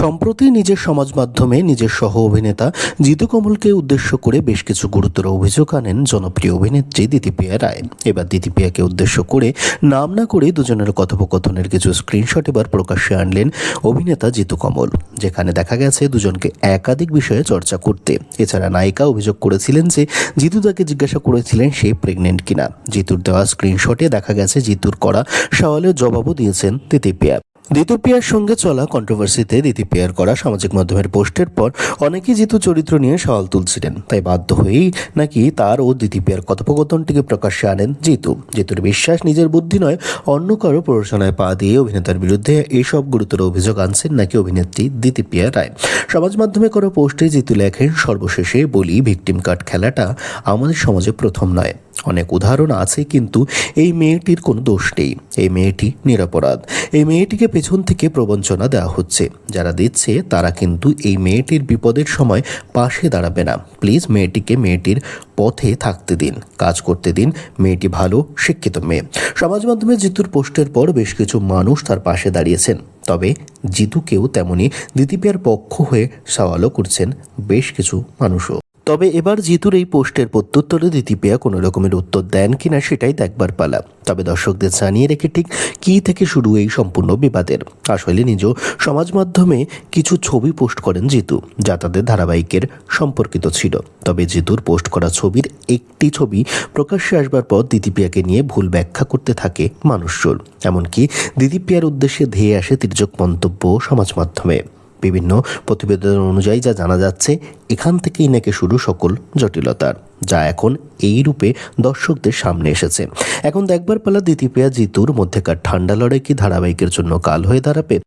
সম্প্রতি নিজের সমাজ মাধ্যমে নিজের সহ অভিনেতা জিতু কমলকে উদ্দেশ্য করে বেশ কিছু গুরুতর অভিযোগ আনেন জনপ্রিয় অভিনেত্রী দিতিপ্রিয়া রায়। এবার দিতিপ্রিয়াকে উদ্দেশ্য করে নাম না করে দুজনের কথোপকথনের কিছু স্ক্রিনশট এবার প্রকাশ্যে আনলেন অভিনেতা জিতু কমল, যেখানে দেখা গেছে দুজনকে একাধিক বিষয়ে চর্চা করতে। এছাড়া নায়িকা অভিযোগ করেছিলেন যে জিতু তাকে জিজ্ঞাসা করেছিলেন সে প্রেগনেন্ট কিনা। জিতুর দেওয়া স্ক্রিনশটে দেখা গেছে জিতুর করা সওয়ালের জবাবও দিয়েছেন দিতিপ্রিয়া দিতিপ্রিয়ার সঙ্গে চলা কন্ট্রোভার্সিতে দিতিপ্রিয়ার করা সামাজিক মাধ্যমের পোস্টের পর অনেকেই জিতু চরিত্র নিয়ে সওয়াল তুলছিলেন। তাই বাধ্য হয়েই নাকি তার ও দিতিপ্রিয়ার কথোপকথনটিকে প্রকাশ্যে আনেন জিতু। জিতুর বিশ্বাস নিজের বুদ্ধি নয়, অন্য কারও প্ররোচনায় পা দিয়ে অভিনেতার বিরুদ্ধে এইসব গুরুতর অভিযোগ আনছেন নাকি অভিনেত্রী দিতিপ্রিয়া রায়। সমাজ মাধ্যমে করা পোস্টে জিতু লেখেন, সর্বশেষে বলি, ভিকটিম কার্ড খেলাটা আমাদের সমাজে প্রথম নয়। অনেক উদাহরণ আছে, কিন্তু এই মেয়েটির কোনো দোষ নেই। এই মেয়েটি নিরপরাধ। এই মেয়েটিকে পেছন থেকে প্রবঞ্চনা দেওয়া হচ্ছে। যারা দিচ্ছে, তারা কিন্তু এই মেয়েটির বিপদের সময় পাশে দাঁড়াবে না। প্লিজ মেয়েটিকে মেয়েটির পথে থাকতে দিন, কাজ করতে দিন। মেয়েটি ভালো, শিক্ষিত মেয়ে। সমাজ মাধ্যমে জিতুর পোস্টের পর বেশ কিছু মানুষ তার পাশে দাঁড়িয়েছেন। তবে জিতুকেও তেমনি দিতিপিয়ার পক্ষ হয়ে সওয়ালও করছেন বেশ কিছু মানুষও। তবে এবার জিতুর এই পোস্টের প্রত্যুত্তরে দিতিপিয়া কোনো রকমের উত্তর দেন কিনা সেটাই দেখবার পালা। তবে দর্শকদের জানিয়ে রেখে ঠিক কী থেকে শুরু এই সম্পূর্ণ বিবাদের? আসলে নিজ সমাজ মাধ্যমে কিছু ছবি পোস্ট করেন জিতু, যা তাদের ধারাবাহিকের সম্পর্কিত ছিল। তবে জিতুর পোস্ট করা ছবির একটি ছবি প্রকাশ্যে আসবার পর দিদিপিয়াকে নিয়ে ভুল ব্যাখ্যা করতে থাকে মানুষজন। এমনকি দিদিপিয়ার উদ্দেশ্যে ধেয়ে আসে তির্যক মন্তব্য সমাজ মাধ্যমে। বিভিন্ন প্রতিবেদন অনুযায়ী যা জানা যাচ্ছে, এখান থেকেই নাকি শুরু সকল জটিলতার যা এখন এই রূপে দর্শকদের সামনে এসেছে। এখন দেখবার পালা দ্বিতীয় জিতুর মধ্যেকার ঠান্ডা লড়াই কি ধারাবাহিকের জন্য কাল হয়ে দাঁড়াবে?